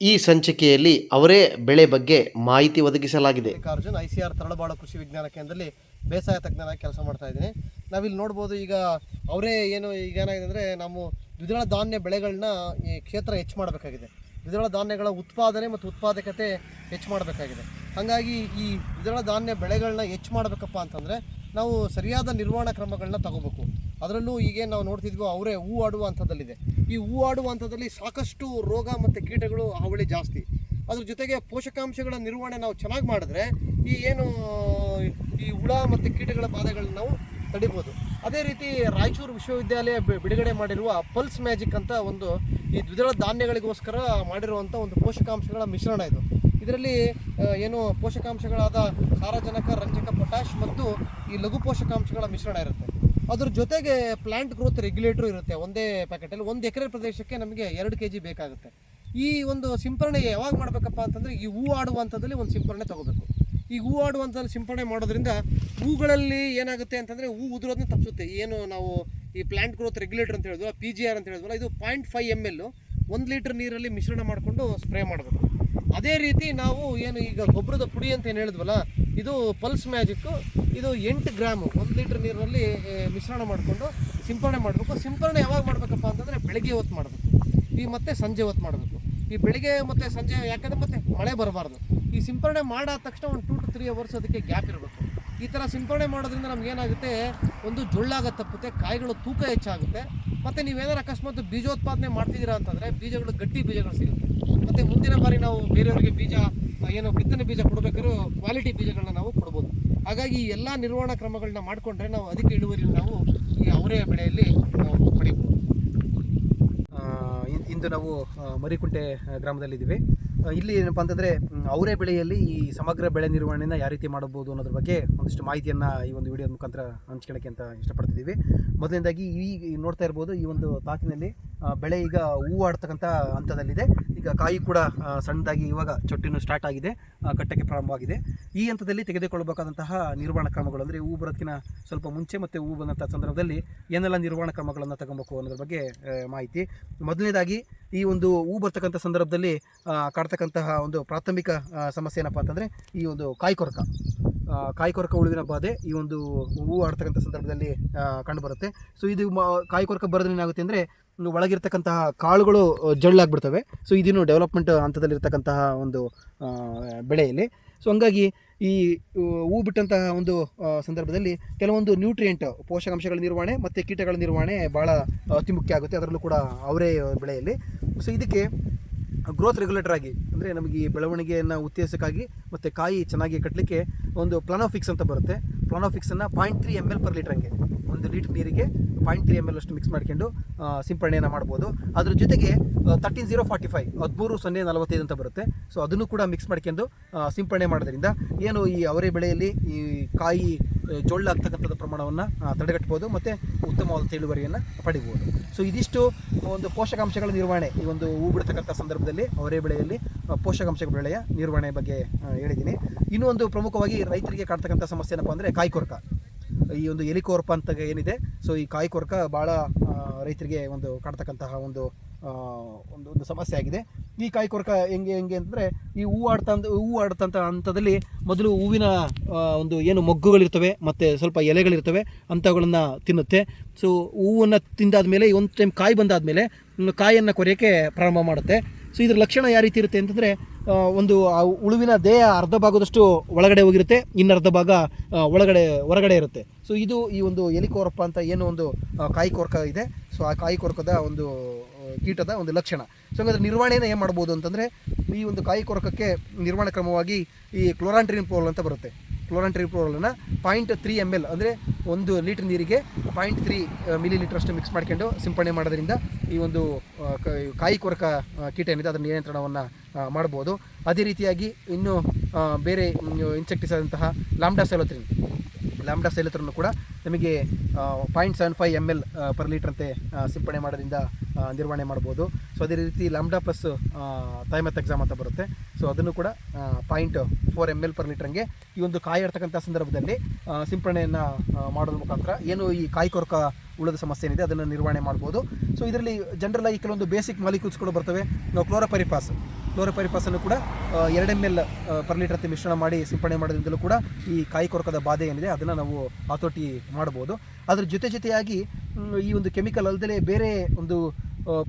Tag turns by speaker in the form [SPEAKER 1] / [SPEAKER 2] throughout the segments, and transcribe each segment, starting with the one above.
[SPEAKER 1] ಈ ಸಂಚಿಕೆಯಲ್ಲಿ ಅವರೇ ಬೆಳೆ ಬಗ್ಗೆ ಮಾಹಿತಿ ಒದಗಿಸಲಾಗಿದೆ.
[SPEAKER 2] Mallikarjun I C R Taralabalu ಕೃಷಿ ವಿಜ್ಞಾನ ಕೇಂದ್ರದಲ್ಲಿ ಬೇಸಾಯ ತಜ್ಞರಾಗಿ ಕೆಲಸ ಮಾಡ್ತಾ ಇದ್ದೀನಿ. ನಾವಿಲ್ಲಿ ನೋಡ್ಬೋದು ಈಗ ಅವರೇ ಏನು ಈಗ ಏನಾಗಿದೆ ಅಂದರೆ ನಾವು ದ್ವಿದಳ ಧಾನ್ಯ ಬೆಳೆಗಳನ್ನ ಈ ಕ್ಷೇತ್ರ ಹೆಚ್ಚು ಮಾಡಬೇಕಾಗಿದೆ. ದ್ವಿದಳ ಧಾನ್ಯಗಳ ಉತ್ಪಾದನೆ ಮತ್ತು ಉತ್ಪಾದಕತೆ ಹೆಚ್ಚು ಮಾಡಬೇಕಾಗಿದೆ. ಹಾಗಾಗಿ ಈ ದ್ವಿದಳ ಧಾನ್ಯ ಬೆಳೆಗಳನ್ನ ಹೆಚ್ಚು ಮಾಡಬೇಕಪ್ಪ ಅಂತಂದರೆ ನಾವು ಸರಿಯಾದ ನಿರ್ವಹಣಾ ಕ್ರಮಗಳನ್ನ ತಗೋಬೇಕು. ಅದರಲ್ಲೂ ಈಗೇನು ನಾವು ನೋಡ್ತಿದ್ವೋ ಅವರೇ ಹೂ ಆಡುವ ಈ ಹೂ ಆಡುವ ಹಂತದಲ್ಲಿ ಸಾಕಷ್ಟು ರೋಗ ಮತ್ತು ಕೀಟಗಳು ಹಾವಳಿ ಜಾಸ್ತಿ. ಅದ್ರ ಜೊತೆಗೆ ಪೋಷಕಾಂಶಗಳ ನಿರ್ವಹಣೆ ನಾವು ಚೆನ್ನಾಗಿ ಮಾಡಿದ್ರೆ ಈ ಏನು, ಈ ಹುಳ ಮತ್ತು ಕೀಟಗಳ ಬಾಧೆಗಳನ್ನ ನಾವು ತಡಿಬೋದು. ಅದೇ ರೀತಿ ರಾಯಚೂರು ವಿಶ್ವವಿದ್ಯಾಲಯ ಬಿಡುಗಡೆ ಮಾಡಿರುವ ಪಲ್ಸ್ ಮ್ಯಾಜಿಕ್ ಅಂತ ಒಂದು ಈ ದ್ವಿದಳ ಧಾನ್ಯಗಳಿಗೋಸ್ಕರ ಮಾಡಿರುವಂಥ ಒಂದು ಪೋಷಕಾಂಶಗಳ ಮಿಶ್ರಣ ಇದು. ಇದರಲ್ಲಿ ಏನು ಪೋಷಕಾಂಶಗಳಾದ ಸಾರಜನಕ, ರಂಜಕ ಪೊಟ್ಯಾಶ್ ಮತ್ತು ಈ ಲಘು ಪೋಷಕಾಂಶಗಳ ಮಿಶ್ರಣ ಇರುತ್ತೆ. ಅದ್ರ ಜೊತೆಗೆ ಪ್ಲಾಂಟ್ ಗ್ರೋತ್ ರೆಗ್ಯುಲೇಟರ್ ಇರುತ್ತೆ. ಒಂದೇ ಪ್ಯಾಕೆಟಲ್ಲಿ ಒಂದು ಎಕರೆ ಪ್ರದೇಶಕ್ಕೆ ನಮಗೆ ಎರಡು ಕೆ ಜಿ ಬೇಕಾಗುತ್ತೆ. ಈ ಒಂದು ಸಿಂಪರಣೆ ಯಾವಾಗ ಮಾಡಬೇಕಪ್ಪ ಅಂತಂದರೆ, ಈ ಹೂ ಆಡುವಂಥದ್ದಲ್ಲಿ ಒಂದು ಸಿಂಪರಣೆ ತಗೋಬೇಕು. ಈ ಹೂ ಆಡುವಂಥದ್ದು ಸಿಂಪರಣೆ ಮಾಡೋದ್ರಿಂದ ಹೂಗಳಲ್ಲಿ ಏನಾಗುತ್ತೆ ಅಂತಂದರೆ, ಹೂ ಉದುರೋದನ್ನ ತಪ್ಪಿಸುತ್ತೆ ಏನು ನಾವು ಈ ಪ್ಲಾಂಟ್ ಗ್ರೋತ್ ರೆಗ್ಯುಲೇಟರ್ ಅಂತ ಹೇಳಿದ್ವಲ್ಲ ಪಿ ಜಿ ಆರ್ ಅಂತ ಹೇಳಿದ್ವಲ್ಲ ಇದು ಪಾಯಿಂಟ್ ಫೈವ್ ಎಂ ಎಲ್ ಒಂದು ಲೀಟರ್ ನೀರಲ್ಲಿ ಮಿಶ್ರಣ ಮಾಡಿಕೊಂಡು ಸ್ಪ್ರೇ ಮಾಡಬೇಕು. ಅದೇ ರೀತಿ ನಾವು ಏನು ಈಗ ಗೊಬ್ಬರದ ಪುಡಿ ಅಂತ ಏನು ಹೇಳಿದ್ವಲ್ಲ, ಇದು ಪಲ್ಸ್ ಮ್ಯಾಜಿಕ್ಕು ಇದು ಎಂಟು ಗ್ರಾಮು, ಒಂದು ಲೀಟ್ರ್ ನೀರಿನಲ್ಲಿ ಮಿಶ್ರಣ ಮಾಡಿಕೊಂಡು ಸಿಂಪರಣೆ ಮಾಡಬೇಕು. ಸಿಂಪರಣೆ ಯಾವಾಗ ಮಾಡಬೇಕಪ್ಪ ಅಂತಂದರೆ ಬೆಳಗ್ಗೆ ಹೊತ್ತು ಮಾಡಬೇಕು. ಈ ಮತ್ತೆ ಸಂಜೆ ಹೊತ್ತು ಮಾಡಬೇಕು. ಈ ಬೆಳಿಗ್ಗೆ ಮತ್ತು ಸಂಜೆ, ಯಾಕಂದರೆ ಮತ್ತೆ ಮಳೆ ಬರಬಾರ್ದು. ಈ ಸಿಂಪರಣೆ ಮಾಡಾದ ತಕ್ಷಣ ಒಂದು ಟೂ ಟು ತ್ರೀ ಅವರ್ಸ್ ಅದಕ್ಕೆ ಗ್ಯಾಪ್ ಇರಬೇಕು. ಈ ಥರ ಸಿಂಪರಣೆ ಮಾಡೋದ್ರಿಂದ ನಮ್ಗೆ ಏನಾಗುತ್ತೆ, ಒಂದು ಜೊಳ್ಳಾಗ ತಪ್ಪುತ್ತೆ, ಕಾಯಿಗಳು ತೂಕ ಹೆಚ್ಚಾಗುತ್ತೆ. ಮತ್ತು ನೀವೇನಾರು ಅಕಸ್ಮಾತ್ ಬೀಜೋತ್ಪಾದನೆ ಮಾಡ್ತಿದ್ದೀರಾ ಅಂತಂದರೆ ಬೀಜಗಳು, ಗಟ್ಟಿ ಬೀಜಗಳು ಸಿಗುತ್ತೆ. ಮತ್ತು ಮುಂದಿನ ಬಾರಿ ನಾವು ಬೇರೆಯವರಿಗೆ ಬೀಜ, ಏನು ಬಿತ್ತನೆ ಬೀಜ ಕೊಡಬೇಕಾದ್ರೂ ಕ್ವಾಲಿಟಿ ಬೀಜಗಳನ್ನ ನಾವು ಕೊಡ್ಬೋದು. ಹಾಗಾಗಿ ಈ ಎಲ್ಲ ನಿರ್ವಹಣಾ ಕ್ರಮಗಳನ್ನ ಮಾಡಿಕೊಂಡ್ರೆ ನಾವು ಅಧಿಕ ಇಳುವರಿಯನ್ನು ನಾವು ಈ ಅವರೇ ಬೆಳೆಯಲ್ಲಿ ನಾವು
[SPEAKER 3] ಇನ್- ಇಂದು ನಾವು ಮರಿಕುಂಟೆ ಗ್ರಾಮದಲ್ಲಿದ್ದೀವಿ. ಇಲ್ಲಿ ಏನಪ್ಪ ಅಂತಂದರೆ ಅವರೆ ಬೆಳೆಯಲ್ಲಿ ಈ ಸಮಗ್ರ ಬೆಳೆ ನಿರ್ವಹಣೆಯನ್ನು ಯಾವ ರೀತಿ ಮಾಡಬಹುದು ಅನ್ನೋದ್ರ ಬಗ್ಗೆ ಒಂದಿಷ್ಟು ಮಾಹಿತಿಯನ್ನು ಈ ಒಂದು ವಿಡಿಯೋ ಮುಖಾಂತರ ಹಂಚ್ಕೊಳ್ಳೋಕ್ಕೆ ಅಂತ ಇಷ್ಟಪಡ್ತಿದ್ದೀವಿ. ಮೊದಲನೇದಾಗಿ ಈ ನೋಡ್ತಾ ಇರ್ಬೋದು, ಈ ಒಂದು ತಾಕಿನಲ್ಲಿ ಬೆಳೆ ಈಗ ಹೂವು ಆಡ್ತಕ್ಕಂಥ ಹಂತದಲ್ಲಿದೆ. ಈಗ ಕಾಯಿ ಕೂಡ ಸಣ್ಣದಾಗಿ ಇವಾಗ ಚೊಟ್ಟಿನೂ ಸ್ಟಾರ್ಟ್ ಆಗಿದೆ ಕಟ್ಟಕ್ಕೆ ಪ್ರಾರಂಭವಾಗಿದೆ. ಈ ಹಂತದಲ್ಲಿ ತೆಗೆದುಕೊಳ್ಳಬೇಕಾದಂತಹ ನಿರ್ವಹಣಾ ಕ್ರಮಗಳು ಅಂದರೆ ಹೂ ಬರೋದಕ್ಕಿಂತ ಸ್ವಲ್ಪ ಮುಂಚೆ ಮತ್ತು ಹೂ ಬಂದಂಥ ಸಂದರ್ಭದಲ್ಲಿ ಏನೆಲ್ಲ ನಿರ್ವಹಣಾ ಕ್ರಮಗಳನ್ನು ತಗೊಬೇಕು ಅನ್ನೋದ್ರ ಬಗ್ಗೆ ಮಾಹಿತಿ. ಮೊದಲನೇದಾಗಿ ಈ ಒಂದು ಹೂ ಬರ್ತಕ್ಕಂಥ ಸಂದರ್ಭದಲ್ಲಿ ಕಾಡ್ತಕ್ಕಂತಹ ಒಂದು ಪ್ರಾಥಮಿಕ ಸಮಸ್ಯೆ ಏನಪ್ಪ ಅಂತಂದರೆ ಈ ಒಂದು ಕಾಯಿ ಕೊರಕ ಕಾಯಿ ಕೊರಕ ಉಳುವಿನ ಬಾಧೆ ಈ ಒಂದು ಹೂ ಆಡ್ತಕ್ಕಂಥ ಸಂದರ್ಭದಲ್ಲಿ ಕಂಡುಬರುತ್ತೆ. ಸೊ ಇದು ಕಾಯಿ ಕೊರಕ ಬರೋದ್ರಿಂದ ಏನಾಗುತ್ತೆ ಅಂದರೆ ಒಳಗಿರ್ತಕ್ಕಂತಹ ಕಾಳುಗಳು ಜಳ್ಳಾಗ್ಬಿಡ್ತವೆ ಸೊ ಇದನ್ನು ಡೆವಲಪ್ಮೆಂಟ್ ಹಂತದಲ್ಲಿರ್ತಕ್ಕಂತಹ ಒಂದು ಬೆಳೆಯಲ್ಲಿ ಸೊ ಹಂಗಾಗಿ ಈ ಹೂ ಬಿಟ್ಟಂತಹ ಒಂದು ಸಂದರ್ಭದಲ್ಲಿ ಕೆಲವೊಂದು ನ್ಯೂಟ್ರಿಯೆಂಟ್ ಪೋಷಕಾಂಶಗಳ ನಿರ್ವಹಣೆ ಮತ್ತು ಕೀಟಗಳ ನಿರ್ವಹಣೆ ಭಾಳ ಅತಿ ಮುಖ್ಯ ಆಗುತ್ತೆ. ಅದರಲ್ಲೂ ಕೂಡ ಅವರೇ ಬೆಳೆಯಲ್ಲಿ ಸೊ ಇದಕ್ಕೆ ಗ್ರೋತ್ ರೆಗ್ಯುಲೇಟರ್ ಆಗಿ, ಅಂದರೆ ನಮಗೆ ಈ ಬೆಳವಣಿಗೆಯನ್ನು ಉತ್ತೇಜಕ್ಕಾಗಿ ಮತ್ತು ಕಾಯಿ ಚೆನ್ನಾಗಿ ಕಟ್ಟಲಿಕ್ಕೆ ಒಂದು ಪ್ಲಾನೋಫಿಕ್ಸ್ ಅಂತ ಬರುತ್ತೆ. ಪ್ಲಾನೋಫಿಕ್ಸನ್ನು point three M L per ಲೀಟ್ರಂಗೆ ಒಂದು ಲೀಟ್ರ್ ನೀರಿಗೆ ಪಾಯಿಂಟ್ ತ್ರೀ ಎಂ ಎಲ್ ಅಷ್ಟು ಮಿಕ್ಸ್ ಮಾಡ್ಕೊಂಡು ಸಿಂಪರಣೆಯನ್ನು ಮಾಡ್ಬೋದು. ಅದ್ರ ಜೊತೆಗೆ ತರ್ಟೀನ್ ಜೀರೋ ಫಾರ್ಟಿ ಫೈವ್ ಹದಿಮೂರು ಸೊನ್ನೆ ನಲವತ್ತೈದು ಅಂತ ಬರುತ್ತೆ. ಸೊ ಅದನ್ನು ಕೂಡ ಮಿಕ್ಸ್ ಮಾಡ್ಕೊಂಡು ಸಿಂಪರಣೆ ಮಾಡೋದ್ರಿಂದ ಏನು ಈ ಅವರೇ ಬೆಳೆಯಲ್ಲಿ ಈ ಕಾಯಿ ಜೋಳ ಜೊಳ್ಳಾಗ್ತಕ್ಕಂಥದ್ದು ಪ್ರಮಾಣವನ್ನು ತಡೆಗಟ್ಬೋದು ಮತ್ತು ಉತ್ತಮವಾದ ಇಳುವರಿಯನ್ನು ಪಡಿಬೋದು. ಸೊ ಇದಿಷ್ಟು ಒಂದು ಪೋಷಕಾಂಶಗಳ ನಿರ್ವಹಣೆ, ಈ ಒಂದು ಹೂ ಬಿಡ್ತಕ್ಕಂಥ ಸಂದರ್ಭದಲ್ಲಿ ಅವರೇ ಬೆಳೆಯಲ್ಲಿ ಪೋಷಕಾಂಶಗಳ ಬೆಳೆಯ ನಿರ್ವಹಣೆ ಬಗ್ಗೆ ಹೇಳಿದ್ದೀನಿ. ಇನ್ನೂ ಒಂದು ಪ್ರಮುಖವಾಗಿ ರೈತರಿಗೆ ಕಾಡ್ತಕ್ಕಂಥ ಸಮಸ್ಯೆ ಏನಪ್ಪ ಅಂದರೆ ಕಾಯಿ ಕೊರಕ. ಈ ಒಂದು ಎಲಿಕೋರ್ಪ ಅಂತ ಏನಿದೆ ಸೊ ಈ ಕಾಯಿ ಕೊರಕ ಭಾಳ ರೈತರಿಗೆ ಒಂದು ಕಾಡ್ತಕ್ಕಂತಹ ಒಂದು ಒಂದು ಒಂದು ಸಮಸ್ಯೆ ಆಗಿದೆ. ಈ ಕಾಯಿ ಕೊರಕ ಹೆಂಗೆ ಹೆಂಗೆ ಅಂದರೆ ಈ ಹೂ ಆಡ್ತಾ ಹೂ ಆಡ್ತಂಥ ಹಂತದಲ್ಲಿ ಮೊದಲು ಹೂವಿನ ಒಂದು ಏನು ಮೊಗ್ಗುಗಳಿರ್ತವೆ, ಮತ್ತು ಸ್ವಲ್ಪ ಎಲೆಗಳಿರ್ತವೆ ಅಂಥವುಗಳನ್ನು ತಿನ್ನುತ್ತೆ. ಸೊ ಹೂವನ್ನು ತಿಂದಾದ್ಮೇಲೆ ಒಂದು ಟೈಮ್ ಕಾಯಿ ಬಂದಾದ ಮೇಲೆ ಕಾಯಿಯನ್ನು ಕೊರೆಯೋಕ್ಕೆ ಪ್ರಾರಂಭ ಮಾಡುತ್ತೆ. ಸೊ ಇದರ ಲಕ್ಷಣ ಯಾವ ರೀತಿ ಇರುತ್ತೆ ಅಂತಂದರೆ ಒಂದು, ಆ ಉಳುವಿನ ದೇಹ ಅರ್ಧ ಭಾಗದಷ್ಟು ಒಳಗಡೆ ಹೋಗಿರುತ್ತೆ ಇನ್ನರ್ಧ ಭಾಗ ಒಳಗಡೆ, ಹೊರಗಡೆ ಇರುತ್ತೆ. ಸೊ ಇದು ಈ ಒಂದು ಎಲಿಕೋರಪ್ಪ ಅಂತ ಏನು ಒಂದು ಕಾಯಿ ಕೊರಕ ಇದೆ. ಸೊ ಆ ಕಾಯಿ ಕೊರಕದ ಒಂದು ಕೀಟದ ಒಂದು ಲಕ್ಷಣ. ಸೊ ಹಂಗಾದ್ರೆ ನಿರ್ವಹಣೆನ ಏನು ಮಾಡ್ಬೋದು ಅಂತಂದರೆ, ಈ ಒಂದು ಕಾಯಿ ಕೊರಕಕ್ಕೆ ನಿರ್ವಹಣೆ ಕ್ರಮವಾಗಿ ಈ ಕ್ಲೋರಾಂಟ್ರಿನ್ ಪೋಲ್ ಅಂತ ಬರುತ್ತೆ. ಕ್ಲೋರಾಂಟ್ರಿನ್ ಪೋಲನ್ನು ಪಾಯಿಂಟ್ ತ್ರೀ ಎಂ ಎಲ್ ಅಂದರೆ ಒಂದು ಲೀಟ್ರ್ ನೀರಿಗೆ ಪಾಯಿಂಟ್ ತ್ರೀ ಮಿಲಿ ಲೀಟ್ರ್ ಅಷ್ಟು ಮಿಕ್ಸ್ ಮಾಡ್ಕೊಂಡು ಸಿಂಪಡಣೆ ಮಾಡೋದ್ರಿಂದ ಈ ಒಂದು ಕಾಯಿ ಕೊರಕ ಕೀಟ ಏನಿದೆ ಅದರ ನಿಯಂತ್ರಣವನ್ನು ಮಾಡ್ಬೋದು. ಅದೇ ರೀತಿಯಾಗಿ ಇನ್ನು ಬೇರೆ ಇನ್ಸೆಕ್ಟಿಸೈಡ್ ಆದಂತಹ ಲಾಮ್ಡಾ ಸೆಲೋತ್ರಿನ್ ಲ್ಯಾಂಬ್ಡಾ ಸೈಲತ್ರನ್ನು ಕೂಡ ನಮಗೆ point seven five M L per ಲೀಟ್ರಂತೆ ಸಿಂಪಡಣೆ ಮಾಡೋದ್ರಿಂದ ನಿರ್ವಹಣೆ ಮಾಡ್ಬೋದು. ಸೊ ಅದೇ ರೀತಿ ಲ್ಯಾಂಬ್ಡಾ ಪ್ಲಸ್ ಥೈಮೆತ್ ಎಕ್ಸಾಮ್ ಅಂತ ಬರುತ್ತೆ. ಸೊ ಅದನ್ನು ಕೂಡ point four M L per ಲೀಟ್ರಂಗೆ ಈ ಒಂದು ಕಾಯಿ ಇರ್ತಕ್ಕಂಥ ಸಂದರ್ಭದಲ್ಲಿ ಸಿಂಪಡಣೆಯನ್ನು ಮಾಡೋದ್ರ ಮುಖಾಂತರ ಏನು ಈ ಕಾಯಿ ಕೊರಕ ಉಳಿದ ಸಮಸ್ಯೆ ಏನಿದೆ ಅದನ್ನು ನಿರ್ವಹಣೆ ಮಾಡ್ಬೋದು. ಸೊ ಇದರಲ್ಲಿ ಜನರಲ್ ಆಗಿ ಕೆಲವೊಂದು ಬೇಸಿಕ್ ಮಾಲಿಕ್ಯೂಲ್ಸ್ಗಳು ಬರ್ತವೆ. ನಾವು ಕ್ಲೋರೋಪರಿಪಾಸ್ ಕ್ಲೋರೋಪೈರಿಪಾಸನ್ನು ಕೂಡ ಎರಡು ಎಂ ಎಲ್ ಪರ್ ಲೀಟರ್ ಮಿಶ್ರಣ ಮಾಡಿ ಸಿಂಪಡಣೆ ಮಾಡೋದ್ರಿಂದಲೂ ಕೂಡ ಈ ಕಾಯಿ ಕೊರಕದ ಬಾಧೆ ಏನಿದೆ ಅದನ್ನು ನಾವು ಹತೋಟಿ ಮಾಡ್ಬೋದು. ಅದ್ರ ಜೊತೆ ಜೊತೆಯಾಗಿ ಈ ಒಂದು ಕೆಮಿಕಲ್ ಅಲ್ಲದೆ ಬೇರೆ ಒಂದು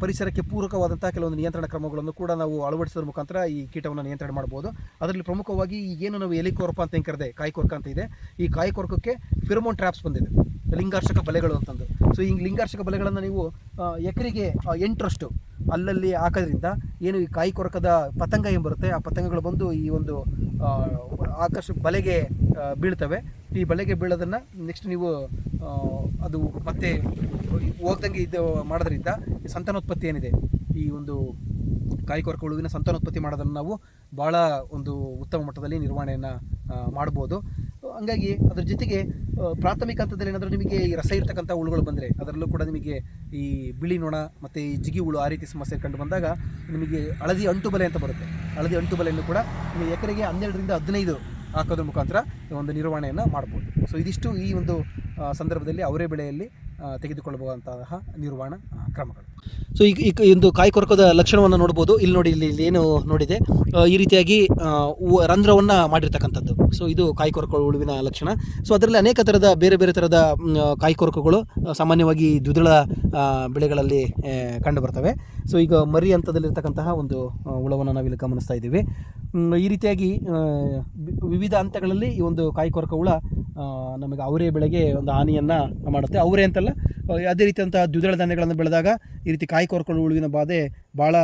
[SPEAKER 3] ಪರಿಸರಕ್ಕೆ ಪೂರಕವಾದಂಥ ಕೆಲವೊಂದು ನಿಯಂತ್ರಣ ಕ್ರಮಗಳನ್ನು ಕೂಡ ನಾವು ಅಳವಡಿಸೋದ್ರ ಮುಖಾಂತರ ಈ ಕೀಟವನ್ನು ನಿಯಂತ್ರಣ ಮಾಡ್ಬೋದು. ಅದರಲ್ಲಿ ಪ್ರಮುಖವಾಗಿ ಏನು ನಾವು ಎಲಿಕೊರಪ ಅಂತ ಹೆಂಗೆ ಕರೆದೆ ಕಾಯಿ ಕೊರಕ ಅಂತ ಇದೆ. ಈ ಕಾಯಿ ಕೊರಕಕ್ಕೆ ಫಿರಮೋನ್ ಟ್ರ್ಯಾಪ್ಸ್ ಬಂದಿದೆ. ಲಿಂಗಾರ್ಷಕ ಬಲೆಗಳು ಅಂತಂದು. ಸೊ ಈ ಲಿಂಗಾರ್ಷಕ ಬಲೆಗಳನ್ನು ನೀವು ಎಕರೆಗೆ ಎಂಟರಷ್ಟು ಅಲ್ಲಲ್ಲಿ ಹಾಕೋದ್ರಿಂದ ಏನು ಈ ಕಾಯಿ ಕೊರಕದ ಪತಂಗ ಏನು ಬರುತ್ತೆ? ಆ ಪತಂಗಗಳು ಬಂದು ಈ ಒಂದು ಆಕರ್ಷ ಬಲೆಗೆ ಬೀಳ್ತವೆ. ಈ ಬಲೆಗೆ ಬೀಳೋದನ್ನು ನೆಕ್ಸ್ಟ್ ನೀವು ಅದು ಮತ್ತೆ ಹೋಗ್ದಂಗೆ ಇದು ಮಾಡೋದ್ರಿಂದ ಸಂತಾನೋತ್ಪತ್ತಿ ಏನಿದೆ? ಈ ಒಂದು ಕಾಯಿ ಕೊರಕ ಹುಳುವಿನ ಸಂತಾನೋತ್ಪತ್ತಿ ಮಾಡೋದನ್ನು ನಾವು ಭಾಳ ಒಂದು ಉತ್ತಮ ಮಟ್ಟದಲ್ಲಿ ನಿರ್ವಹಣೆಯನ್ನು ಮಾಡ್ಬೋದು. ಹಂಗಾಗಿ ಅದ್ರ ಜೊತೆಗೆ ಪ್ರಾಥಮಿಕ ಹಂತದಲ್ಲಿ ಏನಾದರೂ ನಿಮಗೆ ಈ ರಸ ಇರ್ತಕ್ಕಂಥ ಹುಳುಗಳು ಬಂದರೆ, ಅದರಲ್ಲೂ ಕೂಡ ನಿಮಗೆ ಈ ಬಿಳಿ ನೊಣ ಮತ್ತು ಈ ಜಿಗಿ ಹುಳು ಆ ರೀತಿ ಸಮಸ್ಯೆ ಕಂಡು ಬಂದಾಗ ನಿಮಗೆ ಹಳದಿ ಅಂಟು ಬಲೆ ಅಂತ ಬರುತ್ತೆ. ಹಳದಿ ಅಂಟು ಬಲೆಯನ್ನು ಕೂಡ ನಿಮಗೆ ಎಕರೆಗೆ ಹನ್ನೆರಡರಿಂದ ಹದಿನೈದು ಹಾಕೋದ್ರ ಮುಖಾಂತರ ಒಂದು ನಿರ್ವಹಣೆಯನ್ನು ಮಾಡ್ಬೋದು. ಸೊ ಇದಿಷ್ಟು ಈ ಒಂದು ಸಂದರ್ಭದಲ್ಲಿ ಅವರೇ ಬೆಳೆಯಲ್ಲಿ ತೆಗೆದುಕೊಳ್ಳಬಹುದಂತಹ ನಿರ್ವಹಣ ಕ್ರಮಗಳು. ಸೊ ಈಗ ಈಗ ಒಂದು ಕಾಯಿ ಕೊರಕದ ಲಕ್ಷಣವನ್ನು ನೋಡ್ಬೋದು. ಇಲ್ಲಿ ನೋಡಿ, ಇಲ್ಲಿ ಏನು ನೋಡಿದೆ. ಈ ರೀತಿಯಾಗಿ ರಂಧ್ರವನ್ನು ಮಾಡಿರ್ತಕ್ಕಂಥದ್ದು. ಸೊ ಇದು ಕಾಯಿ ಕೊರಕ ಉಳುವಿನ ಲಕ್ಷಣ. ಸೊ ಅದರಲ್ಲಿ ಅನೇಕ ಥರದ ಬೇರೆ ಬೇರೆ ಥರದ ಕಾಯಿ ಕೊರಕಗಳು ಸಾಮಾನ್ಯವಾಗಿ ದ್ವಿದಳ ಬೆಳೆಗಳಲ್ಲಿ ಕಂಡು ಬರ್ತವೆ ಸೊ ಈಗ ಮರಿ ಹಂತದಲ್ಲಿರ್ತಕ್ಕಂತಹ ಒಂದು ಹುಳವನ್ನು ನಾವಿಲ್ಲಿ ಗಮನಿಸ್ತಾ ಇದ್ದೀವಿ. ಈ ರೀತಿಯಾಗಿ ವಿವಿಧ ಹಂತಗಳಲ್ಲಿ ಈ ಒಂದು ಕಾಯಿ ಕೊರಕ ಹುಳ ನಮಗೆ ಅವರೇ ಬೆಳೆಗೆ ಒಂದು ಹಾನಿಯನ್ನು ಮಾಡುತ್ತೆ. ಅವರೇ ಅಂತಲ್ಲ, ಅದೇ ರೀತಿಯಂತಹ ದ್ವಿದಳ ಧಾನ್ಯಗಳನ್ನು ಬೆಳೆದಾಗ ಈ ರೀತಿ ಕಾಯಿ ಕೊರಕಲು ಉಳುವಿನ ಬಾಧೆ ಭಾಳ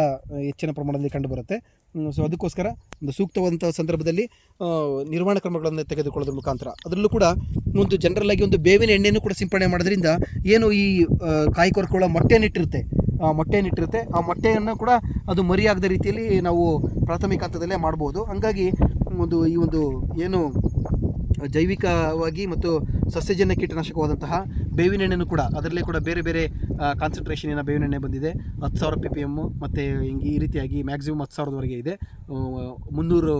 [SPEAKER 3] ಹೆಚ್ಚಿನ ಪ್ರಮಾಣದಲ್ಲಿ ಕಂಡುಬರುತ್ತೆ. ಸೊ ಅದಕ್ಕೋಸ್ಕರ ಒಂದು ಸೂಕ್ತವಾದಂಥ ಸಂದರ್ಭದಲ್ಲಿ ನಿರ್ವಹಣಾ ಕ್ರಮಗಳನ್ನು ತೆಗೆದುಕೊಳ್ಳೋದ್ರ ಮುಖಾಂತರ. ಅದರಲ್ಲೂ ಕೂಡ ಒಂದು ಜನರಲ್ ಆಗಿ ಒಂದು ಬೇವಿನ ಎಣ್ಣೆಯನ್ನು ಕೂಡ ಸಿಂಪಡಣೆ ಮಾಡೋದ್ರಿಂದ ಏನು ಈ ಕಾಯಿ ಮೊಟ್ಟೆ ಮೊಟ್ಟೆನಿಟ್ಟಿರುತ್ತೆ ಆ ಮೊಟ್ಟೆನಿಟ್ಟಿರುತ್ತೆ ಆ ಮೊಟ್ಟೆಯನ್ನು ಕೂಡ ಅದು ಮರಿಯಾಗದ ರೀತಿಯಲ್ಲಿ ನಾವು ಪ್ರಾಥಮಿಕ ಹಂತದಲ್ಲೇ ಮಾಡ್ಬೋದು. ಹಂಗಾಗಿ ಒಂದು ಈ ಒಂದು ಏನು ಜೈವಿಕವಾಗಿ ಮತ್ತು ಸಸ್ಯಜನ್ಯ ಕೀಟನಾಶಕವಾದಂತಹ ಬೇವಿನ ಎಣ್ಣೆನೂ ಕೂಡ ಅದರಲ್ಲೇ ಕೂಡ ಬೇರೆ ಬೇರೆ ಕಾನ್ಸಂಟ್ರೇಷನಿನ ಬೇವಿನ ಎಣ್ಣೆ ಬಂದಿದೆ, ಹತ್ತು ಸಾವಿರ ಪಿ ಪಿ ಎಮ್ಮು ಮತ್ತು ಹಿಂಗೆ ಈ ರೀತಿಯಾಗಿ ಮ್ಯಾಕ್ಸಿಮಮ್ ಹತ್ತು ಸಾವಿರದವರೆಗೆ ಇದೆ. ಮುನ್ನೂರು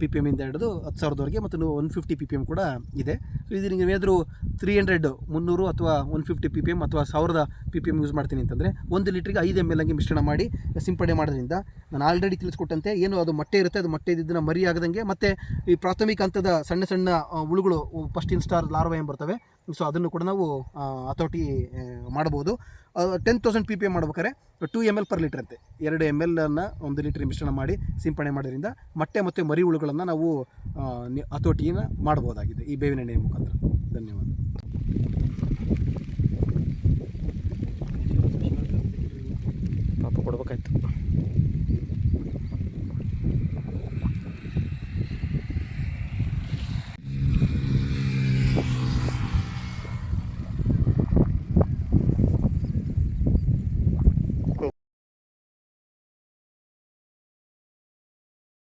[SPEAKER 3] ಪಿ ಪಿ ಎಮ್ಮಿಂದ ಹಿಡಿದು ಹತ್ತು ಸಾವಿರದವರೆಗೆ ಮತ್ತು one fifty P P M ಕೂಡ ಇದೆ. ಸೊ ಇದು ನಿಮಗೆ ಏನಾದರೂ ತ್ರೀ ಹಂಡ್ರೆಡ್ ಮುನ್ನೂರು ಅಥವಾ one fifty P P M ಅಥವಾ ಸಾವಿರದ ಪಿ ಪಿ ಎಂ ಯೂಸ್ ಮಾಡ್ತೀನಿ ಅಂತಂದರೆ ಒಂದು ಲೀಟ್ರಿಗೆ ಐದು ಎಂ ಎಲ್ ಹಂಗೆ ಮಿಶ್ರಣ ಮಾಡಿ ಸಿಂಪಡಣೆ ಮಾಡೋದ್ರಿಂದ ನಾನು ಆಲ್ರೆಡಿ ತಿಳಿಸ್ಕೊಟ್ಟಂತೆ, ಏನು ಅದು ಮೊಟ್ಟೆ ಇರುತ್ತೆ, ಅದು ಮೊಟ್ಟೆ ಇದ್ದಿದ್ದನ್ನು ಮರಿ ಆಗದಂಗೆ ಮತ್ತು ಈ ಪ್ರಾಥಮಿಕ ಹಂತದ ಸಣ್ಣ ಸಣ್ಣ ಹುಳುಗಳು ಫಸ್ಟ್ ಇನ್ ಸ್ಟಾರ್ ಲಾರ್ವಾ ಏನು ಬರ್ತವೆ ಸೊ ಅದನ್ನು ಕೂಡ ನಾವು ಹತೋಟಿ ಮಾಡ್ಬೋದು ten thousand P P M ಮಾಡ್ಬೇಕಾದ್ರೆ two M L per litre ಅಂತೆ. ಎರಡು ಎಂ ಎಲ್ ಒಂದು ಲೀಟರ್ ಮಿಶ್ರಣ ಮಾಡಿ ಸಿಂಪಡಣೆ ಮಾಡೋದ್ರಿಂದ ಮೊಟ್ಟೆ ಮತ್ತು ಮರಿ ಹುಳುಗಳನ್ನು ನಾವು ಹತೋಟಿಯನ್ನು ಮಾಡ್ಬೋದಾಗಿದೆ ಈ ಬೇವಿನ ಎಣ್ಣೆಯ ಮುಖಾಂತರ. ಧನ್ಯವಾದ.
[SPEAKER 1] ಪಾಪ ಕೊಡ್ಬೇಕಾಯ್ತು.